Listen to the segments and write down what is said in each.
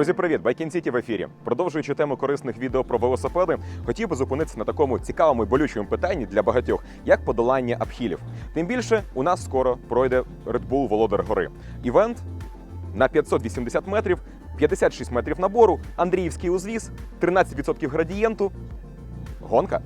Друзі, привіт! Байкін Сіті в ефірі. Продовжуючи тему корисних відео про велосипеди, хотів би зупинитися на такому цікавому і болючому питанні для багатьох, як подолання апхілів. Тим більше у нас скоро пройде Red Bull Володар Гори. Івент на 580 метрів, 56 метрів набору, Андріївський узвіз, 13% градієнту. Гонка.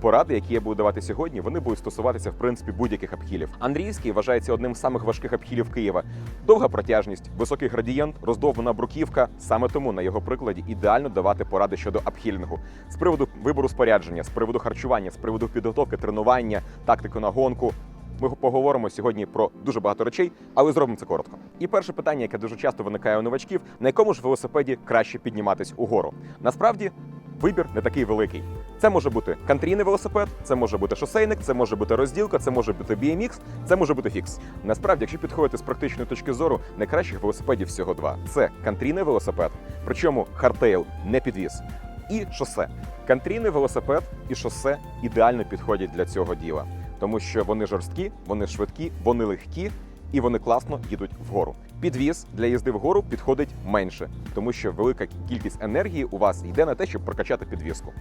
Поради, які я буду давати сьогодні, вони будуть стосуватися в принципі будь-яких апхілів. Андріївський вважається одним з самих важких апхілів Києва. Довга протяжність, високий градієнт, роздовбана бруківка. Саме тому на його прикладі ідеально давати поради щодо апхілінгу з приводу вибору спорядження, з приводу харчування, з приводу підготовки, тренування, тактику на гонку. Ми поговоримо сьогодні про дуже багато речей, але зробимо це коротко. І перше питання, яке дуже часто виникає у новачків: на якому ж велосипеді краще підніматись угору? Насправді вибір не такий великий. Це може бути кантрійний велосипед, це може бути шосейник, це може бути розділка, це може бути BMX, це може бути фікс. Насправді, якщо підходити з практичної точки зору, найкращих велосипедів всього два: це кантрійний велосипед, причому хардтейл не підвіз, і шосе. Кантрійний велосипед і шосе ідеально підходять для цього діла, тому що вони жорсткі, вони швидкі, вони легкі. І вони класно їдуть вгору. Підвіз для їзди вгору підходить менше, тому що велика кількість енергії у вас йде на те, щоб прокачати підвіску.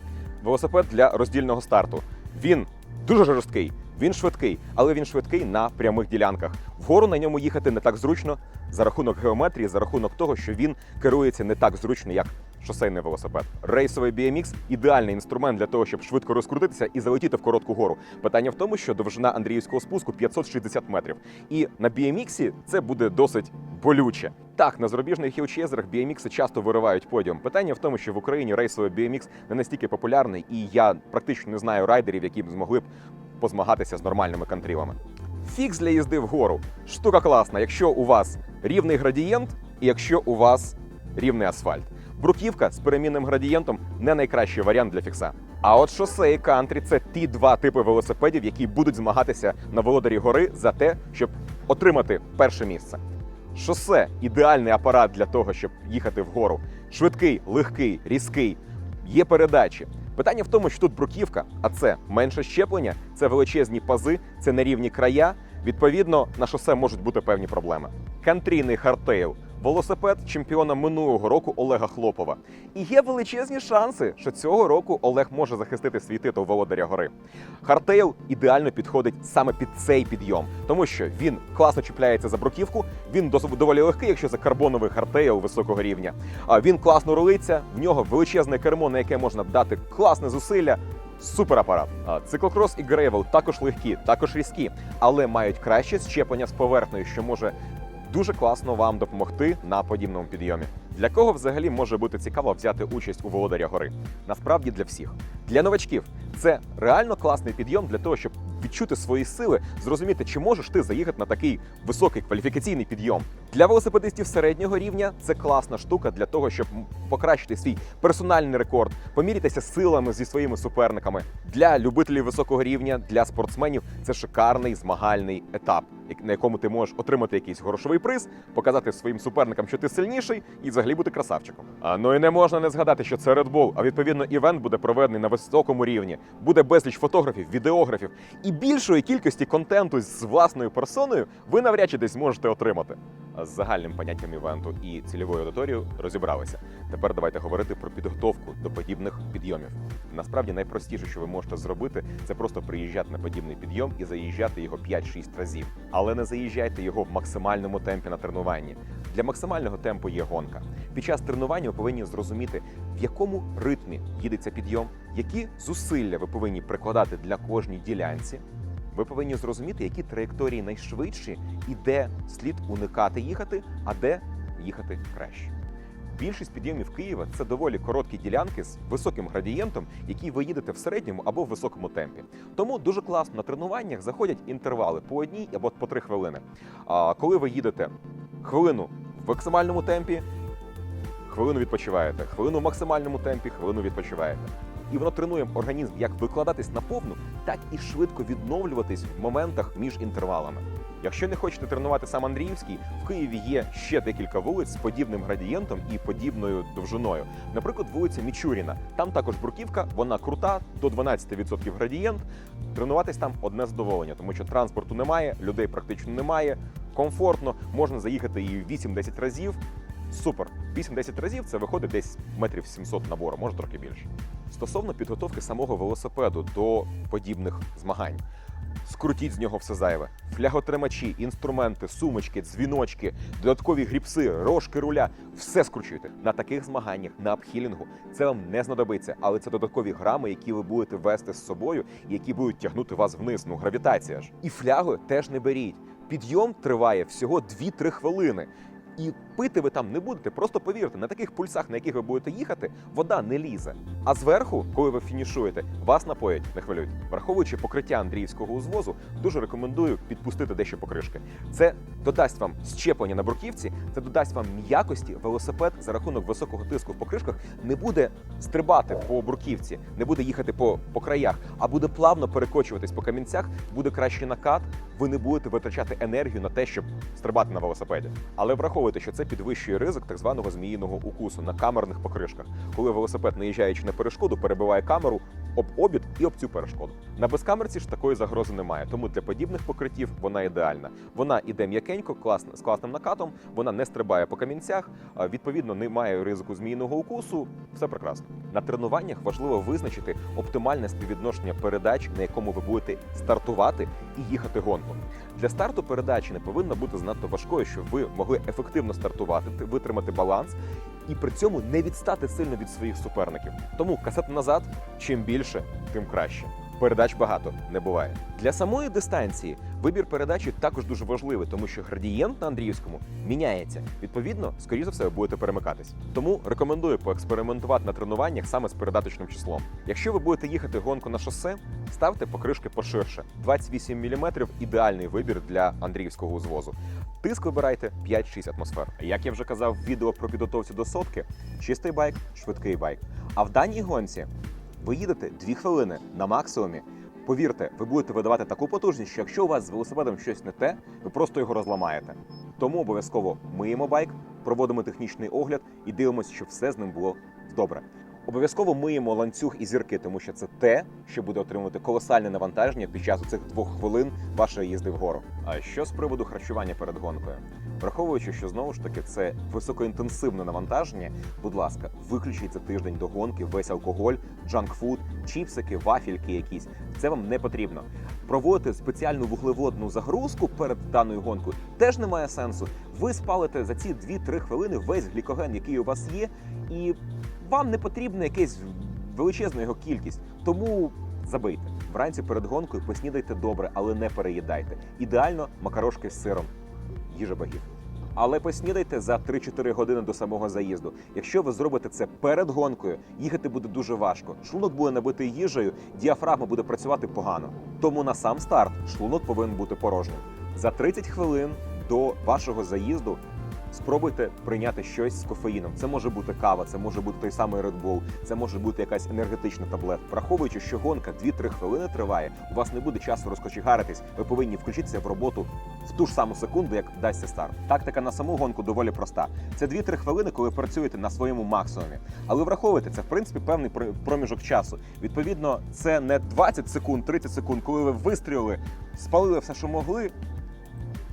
Велосипед для роздільного старту. Він дуже жорсткий, він швидкий, але він швидкий на прямих ділянках. Вгору на ньому їхати не так зручно за рахунок геометрії, за рахунок того, що він керується не так зручно, як шосейний велосипед. Рейсовий BMX – ідеальний інструмент для того, щоб швидко розкрутитися і залетіти в коротку гору. Питання в тому, що довжина Андріївського спуску 560 метрів. І на BMX це буде досить болюче. Так, на зарубіжних хілчезерах BMX часто виривають подіум. Питання в тому, що в Україні рейсовий BMX не настільки популярний, і я практично не знаю райдерів, які б змогли б позмагатися з нормальними кантрівами. Фікс для їзди вгору. Штука класна, якщо у вас рівний градієнт і якщо у вас рівний асфальт. Бруківка з перемінним градієнтом не найкращий варіант для фікса. А от шосе і кантрі це ті два типи велосипедів, які будуть змагатися на володарі гори за те, щоб отримати перше місце. Шосе ідеальний апарат для того, щоб їхати вгору. Швидкий, легкий, різкий, є передачі. Питання в тому, що тут бруківка, а це менше щеплення, це величезні пази, це нерівні края. Відповідно, на шосе можуть бути певні проблеми. Кантрійний хардтейл велосипед чемпіона минулого року Олега Хлопова. І є величезні шанси, що цього року Олег може захистити свій титул володаря гори. Хардтейл ідеально підходить саме під цей підйом, тому що він класно чіпляється за бруківку, він доволі легкий, якщо це карбоновий хардтейл високого рівня. А він класно рулиться, в нього величезне кермо, на яке можна дати класне зусилля. Супер апарат. Циклокрос і грейвел також легкі, також різкі, але мають краще щеплення з поверхнею, що може дуже класно вам допомогти на подібному підйомі. Для кого взагалі може бути цікаво взяти участь у володаря гори? Насправді для всіх. Для новачків це реально класний підйом для того, щоб відчути свої сили, зрозуміти, чи можеш ти заїхати на такий високий кваліфікаційний підйом. Для велосипедистів середнього рівня це класна штука для того, щоб покращити свій персональний рекорд, помірятися силами зі своїми суперниками. Для любителів високого рівня, для спортсменів це шикарний змагальний етап, на якому ти можеш отримати якийсь грошовий приз, показати своїм суперникам, що ти сильніший, і взагалі бути красавчиком. А ну і не можна не згадати, що це Red Bull, а відповідно івент буде проведений на високому рівні. Буде безліч фотографів, відеографів і більшої кількості контенту з власною персоною ви навряд чи десь зможете отримати. З загальним поняттям івенту і цільовою аудиторією розібралися. Тепер давайте говорити про підготовку до подібних підйомів. Насправді найпростіше, що ви можете зробити, це просто приїжджати на подібний підйом і заїжджати його 5-6 разів. Але не заїжджайте його в максимальному темпі на тренуванні. Для максимального темпу є гонка. Під час тренування ви повинні зрозуміти, в якому ритмі їдеться підйом, які зусилля ви повинні прикладати для кожній ділянці. Ви повинні зрозуміти, які траєкторії найшвидші і де слід уникати їхати, а де їхати краще. Більшість підйомів Києва це доволі короткі ділянки з високим градієнтом, які ви їдете в середньому або в високому темпі. Тому дуже класно на тренуваннях заходять інтервали по одній або по три хвилини. А коли ви їдете хвилину в максимальному темпі, хвилину відпочиваєте, хвилину в максимальному темпі, хвилину відпочиваєте. І воно тренує організм як викладатись на повну, так і швидко відновлюватись в моментах між інтервалами. Якщо не хочете тренувати сам Андріївський, в Києві є ще декілька вулиць з подібним градієнтом і подібною довжиною. Наприклад, вулиця Мічуріна. Там також бруківка, вона крута, до 12% градієнт. Тренуватись там одне задоволення, тому що транспорту немає, людей практично немає. Комфортно, можна заїхати і 8-10 разів. Супер. 8-10 разів це виходить десь метрів 700 набору, може трохи більше. Стосовно підготовки самого велосипеду до подібних змагань. Скрутіть з нього все зайве. Фляготримачі, інструменти, сумочки, дзвіночки, додаткові гріпси, рожки руля все скручуйте. На таких змаганнях, на апхілінгу це вам не знадобиться, але це додаткові грами, які ви будете вести з собою, які будуть тягнути вас вниз. Ну, гравітація ж. І флягу теж не беріть. Підйом триває всього 2-3 хвилини. І пити ви там не будете. Просто повірте, на таких пульсах, на яких ви будете їхати, вода не лізе. А зверху, коли ви фінішуєте, вас напоять, не хвилюють. Враховуючи покриття Андріївського узвозу, дуже рекомендую підпустити дещо покришки. Це додасть вам щеплення на бруківці, це додасть вам м'якості. Велосипед за рахунок високого тиску в покришках не буде стрибати по бруківці, не буде їхати по, по краях, а буде плавно перекочуватись по камінцях, буде кращий накат. Ви не будете витрачати енергію на те, щоб стрибати на велосипеді. Але враховуйте, що це підвищує ризик так званого зміїного укусу на камерних покришках, коли велосипед, наїжджаючи на перешкоду, перебиває камеру об обід і об цю перешкоду. На безкамерці ж такої загрози немає, тому для подібних покриттів вона ідеальна. Вона іде м'якенько, класно, з класним накатом, вона не стрибає по камінцях, відповідно, немає ризику зміїного укусу. Все прекрасно. На тренуваннях важливо визначити оптимальне співвідношення передач, на якому ви будете стартувати і їхати гонку. Для старту передачі не повинна бути занадто важкою, щоб ви могли ефективно стартувати, витримати баланс і при цьому не відстати сильно від своїх суперників. Тому касет назад, чим більше, тим краще. Передач багато не буває. Для самої дистанції вибір передачі також дуже важливий, тому що градієнт на Андріївському міняється. Відповідно, скоріше за все, ви будете перемикатись. Тому рекомендую поекспериментувати на тренуваннях саме з передаточним числом. Якщо ви будете їхати гонку на шосе, ставте покришки поширше. 28 мм – ідеальний вибір для Андріївського узвозу. Тиск вибирайте 5-6 атмосфер. Як я вже казав в відео про підготовці до сотки, чистий байк, швидкий байк. А в даній гонці ви їдете 2 хвилини на максимумі. Повірте, ви будете видавати таку потужність, що якщо у вас з велосипедом щось не те, ви просто його розламаєте. Тому обов'язково миємо байк, проводимо технічний огляд і дивимося, щоб все з ним було добре. Обов'язково миємо ланцюг і зірки, тому що це те, що буде отримувати колосальне навантаження під час цих двох хвилин вашої їзди вгору. А що з приводу харчування перед гонкою? Враховуючи, що знову ж таки це високоінтенсивне навантаження, будь ласка, виключіть тиждень до гонки весь алкоголь, джанкфуд, чіпсики, вафельки якісь. Це вам не потрібно. Проводити спеціальну вуглеводну загрузку перед даною гонкою теж немає сенсу. Ви спалите за ці 2-3 хвилини весь глікоген, який у вас є, і вам не потрібна якась величезна його кількість. Тому забийте. Вранці перед гонкою поснідайте добре, але не переїдайте. Ідеально макарошки з сиром, їжа богів. Але поснідайте за 3-4 години до самого заїзду. Якщо ви зробите це перед гонкою, їхати буде дуже важко. Шлунок буде набитий їжею, діафрагма буде працювати погано. Тому на сам старт шлунок повинен бути порожнім. За 30 хвилин до вашого заїзду спробуйте прийняти щось з кофеїном. Це може бути кава, це може бути той самий Red Bull, це може бути якась енергетична таблетка. Враховуючи, що гонка 2-3 хвилини триває, у вас не буде часу розкочегаритись. Ви повинні включитися в роботу в ту ж саму секунду, як дасться старт. Тактика на саму гонку доволі проста. Це 2-3 хвилини, коли працюєте на своєму максимумі. Але враховуйте, це в принципі певний пр- проміжок часу. Відповідно, це не 20 секунд, 30 секунд, коли ви вистрілили, спалили все, що могли,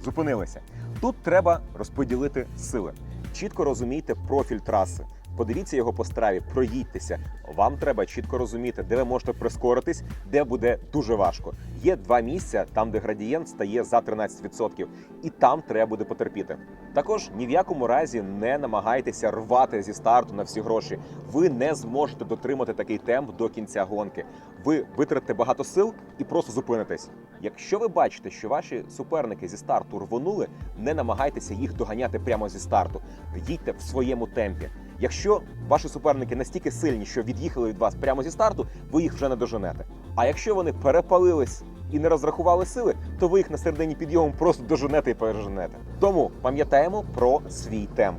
зупинилися. Тут треба розподілити сили. Чітко розумійте профіль траси. Подивіться його по страві, проїдьтеся. Вам треба чітко розуміти, де ви можете прискоритись, де буде дуже важко. Є два місця, там, де градієнт стає за 13%, і там треба буде потерпіти. Також ні в якому разі не намагайтеся рвати зі старту на всі гроші. Ви не зможете дотримати такий темп до кінця гонки. Ви витратите багато сил і просто зупинитесь. Якщо ви бачите, що ваші суперники зі старту рвонули, не намагайтеся їх доганяти прямо зі старту. Їдьте в своєму темпі. Якщо ваші суперники настільки сильні, що від'їхали від вас прямо зі старту, ви їх вже не доженете. А якщо вони перепалились і не розрахували сили, то ви їх на середині підйому просто доженете і переженете. Тому пам'ятаємо про свій темп.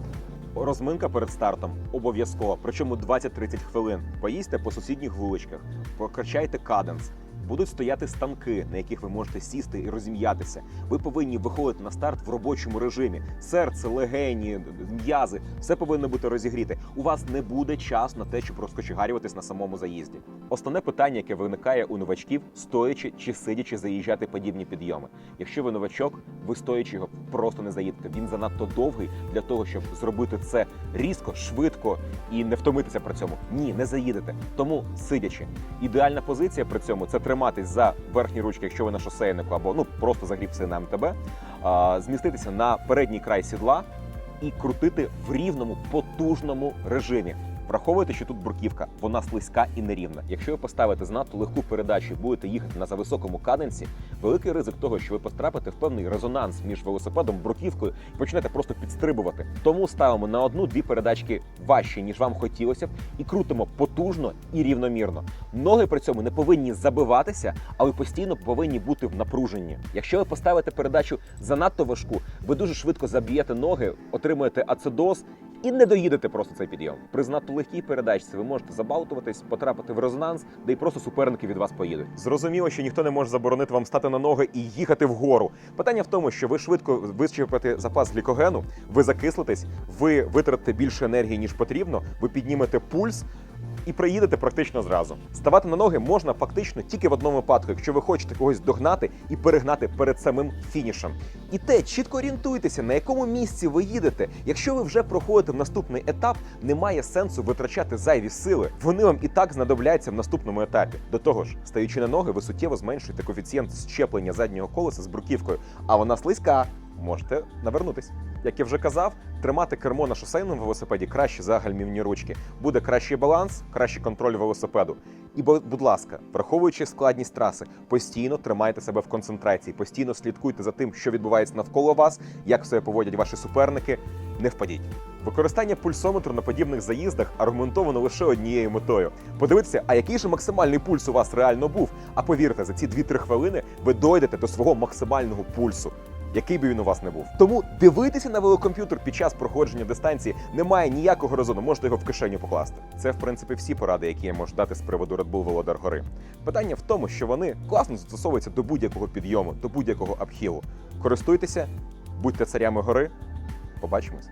Розминка перед стартом обов'язково, причому 20-30 хвилин. Поїздьте по сусідніх вуличках, прокачайте каденс. Будуть стояти станки, на яких ви можете сісти і розім'ятися. Ви повинні виходити на старт в робочому режимі. Серце, легені, м'язи все повинно бути розігріте. У вас не буде часу на те, щоб розкочегарюватись на самому заїзді. Основне питання, яке виникає у новачків, стоячи чи сидячи заїжджати подібні підйоми. Якщо ви новачок, ви стоячи його просто не заїдете. Він занадто довгий для того, щоб зробити це різко, швидко і не втомитися при цьому. Ні, не заїдете. Тому сидячи. Ідеальна позиція при цьому це триматись за верхні ручки, якщо ви на шосейнику, або ну просто загрівся на МТБ, зміститися на передній край сідла і крутити в рівному потужному режимі. Враховуйте, що тут бруківка, вона слизька і нерівна. Якщо ви поставите занадто легку передачу і будете їхати на зависокому каденсі, великий ризик того, що ви потрапите в певний резонанс між велосипедом, бруківкою і почнете просто підстрибувати. Тому ставимо на одну-дві передачки важче, ніж вам хотілося б, і крутимо потужно і рівномірно. Ноги при цьому не повинні забиватися, а ви постійно повинні бути в напруженні. Якщо ви поставите передачу занадто важку, ви дуже швидко заб'єте ноги, отримуєте ацидоз і не доїдете просто цей підйом. При легкій передачці ви можете забалтуватись, потрапити в резонанс, де й просто суперники від вас поїдуть. Зрозуміло, що ніхто не може заборонити вам стати на ноги і їхати вгору. Питання в тому, що ви швидко вичерпаєте запас глікогену, ви закислитесь, ви витратите більше енергії ніж потрібно, ви піднімете пульс. І приїдете практично зразу. Ставати на ноги можна фактично тільки в одному випадку, якщо ви хочете когось догнати і перегнати перед самим фінішем. І те, чітко орієнтуйтеся, на якому місці ви їдете. Якщо ви вже проходите в наступний етап, немає сенсу витрачати зайві сили. Вони вам і так знадобляться в наступному етапі. До того ж, стаючи на ноги, ви суттєво зменшуєте коефіцієнт щеплення заднього колеса з бруківкою, а вона слизька. Можете навернутись. Як я вже казав, тримати кермо на шосейному велосипеді краще за гальмівні ручки. Буде кращий баланс, кращий контроль велосипеду. І будь ласка, враховуючи складність траси, постійно тримайте себе в концентрації, постійно слідкуйте за тим, що відбувається навколо вас, як себе поводять ваші суперники. Не впадіть. Використання пульсометру на подібних заїздах аргументовано лише однією метою: подивитися, а який же максимальний пульс у вас реально був. А повірте, за ці 2-3 хвилини ви дойдете до свого максимального пульсу. Який би він у вас не був, тому дивитися на велокомп'ютер під час проходження дистанції немає ніякого резону, можете його в кишеню покласти. Це в принципі всі поради, які я можу дати з приводу Red Bull Володар Гори. Питання в тому, що вони класно застосовуються до будь-якого підйому, до будь-якого апхілу. Користуйтеся, будьте царями гори. Побачимось.